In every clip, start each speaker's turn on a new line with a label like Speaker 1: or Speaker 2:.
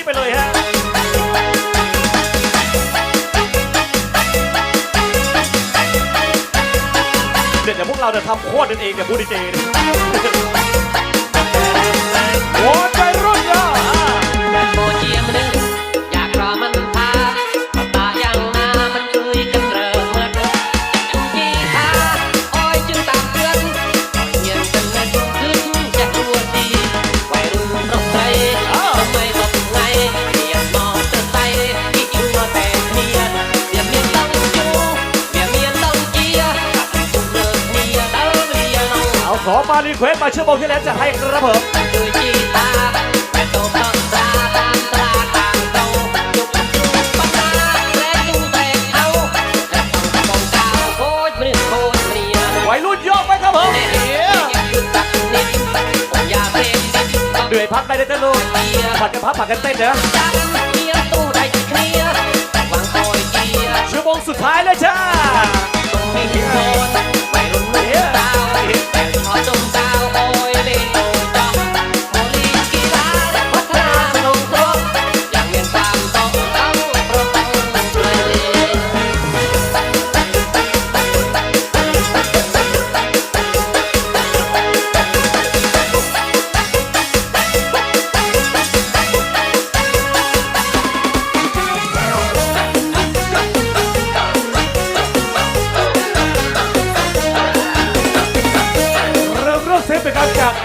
Speaker 1: ี้ไปเลยฮะ
Speaker 2: เดี๋
Speaker 1: ย
Speaker 2: วพว
Speaker 1: กเราจะทำโคตรนั่นเองเนี่ยพูดีเจโค
Speaker 3: ตรใจรุ่นย่า มา
Speaker 1: รีเควสมาเชื่อโมงที่แล้วจะให้ครับผม
Speaker 3: วัย
Speaker 1: ย
Speaker 3: เพั
Speaker 1: กได้เต้น
Speaker 3: ลูก
Speaker 1: ผัด
Speaker 3: กันพั
Speaker 1: บผัดกัน
Speaker 2: เต้นเนอะ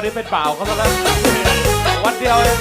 Speaker 2: วันนี้เป็นเปล่า
Speaker 1: เขาแล้ววัดเดี
Speaker 2: ย
Speaker 1: ว
Speaker 2: เอง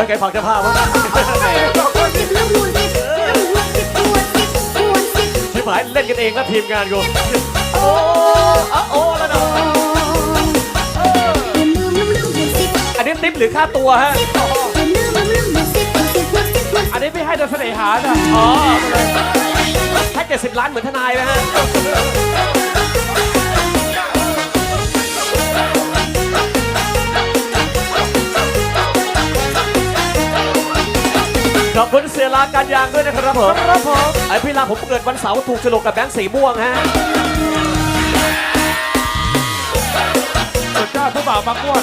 Speaker 2: แล้วแก
Speaker 1: ผักจะพาว่า
Speaker 2: ใช่หมา
Speaker 1: ยเล่นกันเองแล้วทีมงานกูโอ้อะโอ้แล้วนะอันนี้ติ๊บหรือค่าตัวฮะ อันนี้ไม่ให้โดยเสน่หานะอ๋อแค่เจ็ดสิบล้านเหมือนทนายไหมฮะ ขอบคุณเสียลากันยางด้วยนะครับผมครับผมไอพี่ลาผมเกิดวันเสาร์ถูกฉลกกับแบงค์สีม่วงฮะสุดยอดผู้บ่าวบางม่วง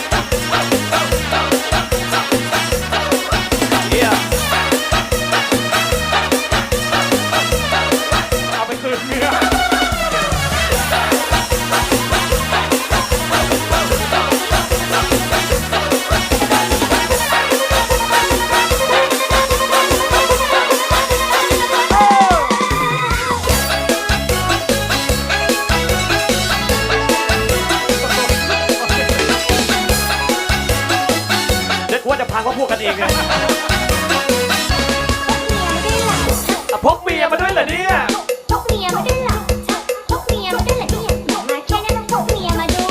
Speaker 1: เมีย
Speaker 4: มาด้วยล่ะ
Speaker 2: อะพกเมียมาด้วยเหรอเนี่ย
Speaker 4: พกเมียมาด้วยล่ะพกเมียมาด้วยล่ะเนี่ยบอกมาแค่นั้นพกเมียมาดู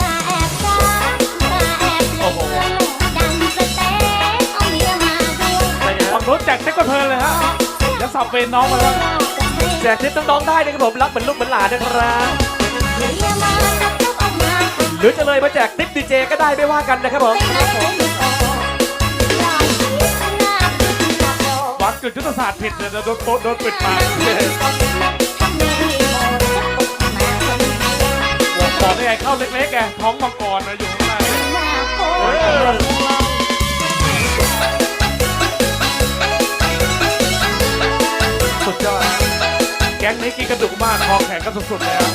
Speaker 4: ตาแอบจ้าตาแอบเลือนดังสเต็กเอาเมียมาด้วย
Speaker 2: ไปเนี่ยฝั่งโน้นแจกเซ็กก็เพลินเลยฮะเดี๋ยวสับเวรน้องมาแล้ว
Speaker 3: แจกทิปน้องๆได้นะครับผมรักเหมือนลูกเหมือนหลานนะครับหรือจะเลยมาแจกทิปดีเจก็ได้ไม่ว่ากันนะครับผม
Speaker 2: จุดยุทธศาสตร์ผิดเนี่ยโดนโดนโดนปิดปากบอกได้ไงเข้าเล็กๆแกท้องมังกรนะอยู่ข้างในเออสุดยอดแก๊งนี้กินกระดูกมากคอแข็งกันสุดๆเลยอะ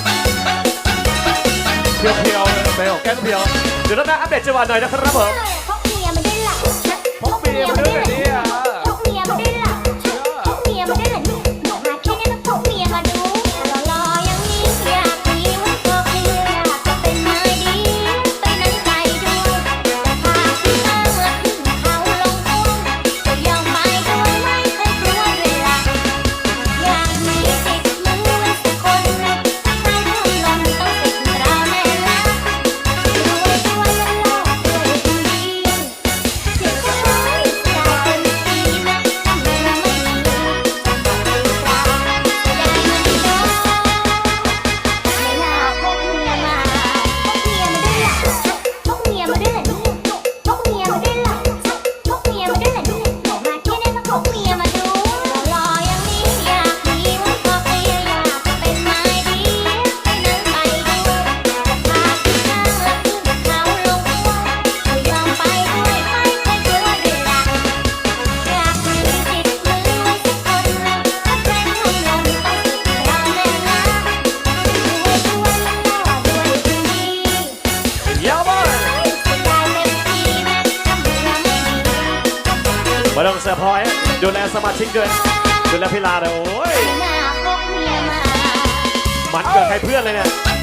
Speaker 2: เพียวๆเลย
Speaker 3: ไปออกแก้มเพียวเดี๋ยวเรามาอัปเดตจังหวะหน่อยนะครับผม
Speaker 4: พกเมียมาด้วยล่ะ
Speaker 2: พกเมียมาด้วยเหรอเนี่
Speaker 3: ดูแลสมาชิกด้วยดูแลพี่ลาเลยโอ้ย
Speaker 4: หน้าพกเมียมา
Speaker 3: มันเกินใครเพื่อนเลยเนี่ย
Speaker 2: เ